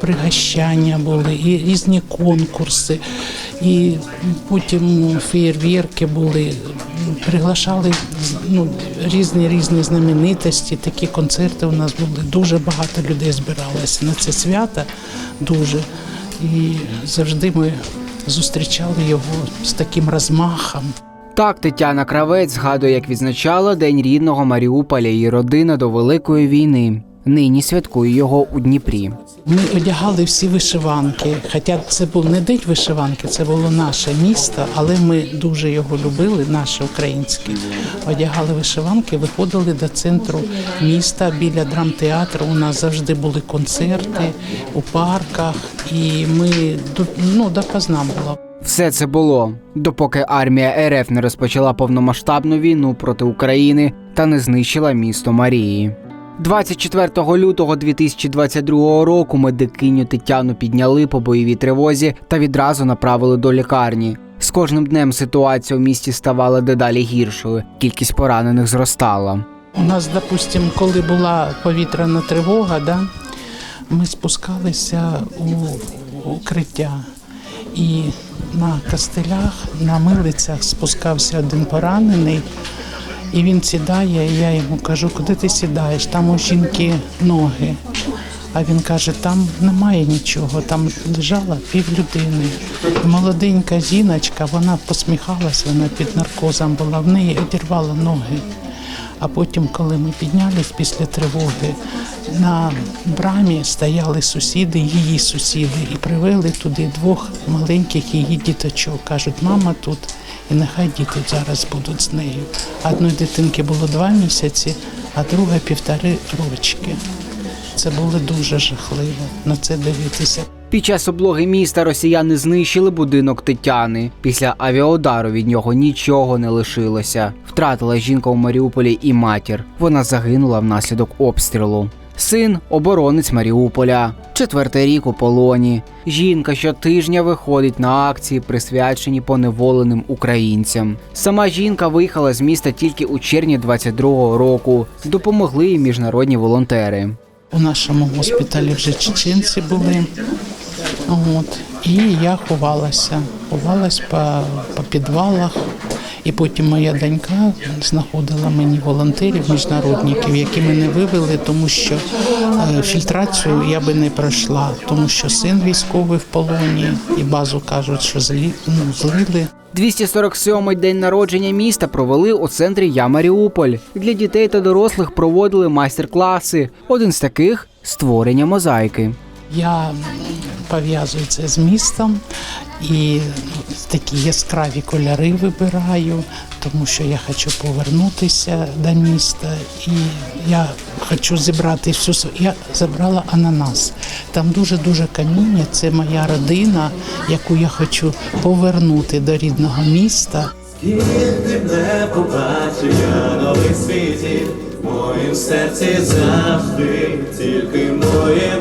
Пригощання були, і різні конкурси, і потім феєрверки були. Приглашали ну, різні різні знаменитості. Такі концерти у нас були. Дуже багато людей збиралося на це свято. Дуже. І завжди ми зустрічали його з таким розмахом. Так Тетяна Кравець згадує, як відзначала День рідного Маріуполя і родина до Великої війни. Нині святкує його у Дніпрі. Ми одягали всі вишиванки. Хоча це був не день вишиванки, це було наше місто, але ми дуже його любили, наше українське. Одягали вишиванки, виходили до центру міста біля драмтеатру. У нас завжди були концерти у парках, і ми ну, допоздна було. Все це було, допоки армія РФ не розпочала повномасштабну війну проти України та не знищила місто Марії. 24 лютого 2022 року медикиню Тетяну підняли по бойовій тривозі та відразу направили до лікарні. З кожним днем ситуація у місті ставала дедалі гіршою. Кількість поранених зростала. У нас, допустим, коли була повітряна тривога, да, ми спускалися у укриття. І на костелях, на милицях спускався один поранений, і він сідає, і я йому кажу, куди ти сідаєш? Там у жінки ноги. А він каже, там немає нічого, там лежала півлюдини. І Молоденька жіночка, вона посміхалася, вона під наркозом була, в неї одірвало ноги. А потім, коли ми піднялись після тривоги, на брамі стояли сусіди, її сусіди, і привели туди двох маленьких її діточок. Кажуть, мама тут, і нехай діти зараз будуть з нею. Одної дитинки було два місяці, а друга півтори рочки. Це було дуже жахливо на це дивитися. Під час облоги міста росіяни знищили будинок Тетяни. Після авіаудару від нього нічого не лишилося. Втратила жінка у Маріуполі і матір. Вона загинула внаслідок обстрілу. Син оборонець Маріуполя, четвертий рік у полоні. Жінка щотижня виходить на акції, присвячені поневоленим українцям. Сама жінка виїхала з міста тільки у червні 22-го року. Допомогли їй міжнародні волонтери. У нашому госпіталі вже чеченці були. От. І я ховалася. Ховалась по, по підвалах. І потім моя донька знаходила мені волонтерів, міжнародників, які мене вивели, тому що е, фільтрацію я би не пройшла, тому що син військовий в полоні, і базу кажуть, що злі, ну, злили. 247-й день народження міста провели у центрі Я Маріуполь. Для дітей та дорослих проводили майстер-класи. Один з таких створення мозаїки. Я пов'язую це з містом і такі яскраві кольори вибираю, тому що я хочу повернутися до міста. І я хочу зібрати всю Я забрала ананас. Там дуже-дуже каміння. Це моя родина, яку я хочу повернути до рідного міста. Б не побачив я нових світів, моїм серці завжди тільки моє.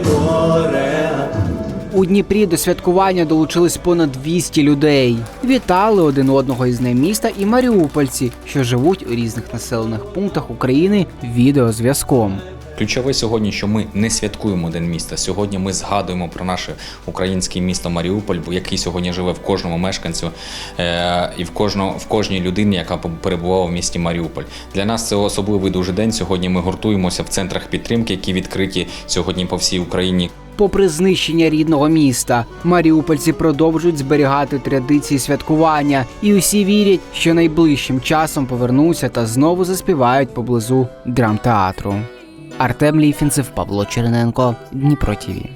У Дніпрі до святкування долучились понад 200 людей. Вітали один одного із днем міста і маріупольці, що живуть у різних населених пунктах України відеозв'язком. Ключове сьогодні, що ми не святкуємо День міста. Сьогодні ми згадуємо про наше українське місто Маріуполь, бо який сьогодні живе в кожному мешканцю е- і в кожно, в кожній людині, яка перебувала в місті Маріуполь. Для нас це особливий дуже день. Сьогодні ми гуртуємося в центрах підтримки, які відкриті сьогодні по всій Україні. Попри знищення рідного міста, маріупольці продовжують зберігати традиції святкування, і усі вірять, що найближчим часом повернуться та знову заспівають поблизу драмтеатру. Артем Ліфінцев, Павло Черненко, Дніпро ТІВІ.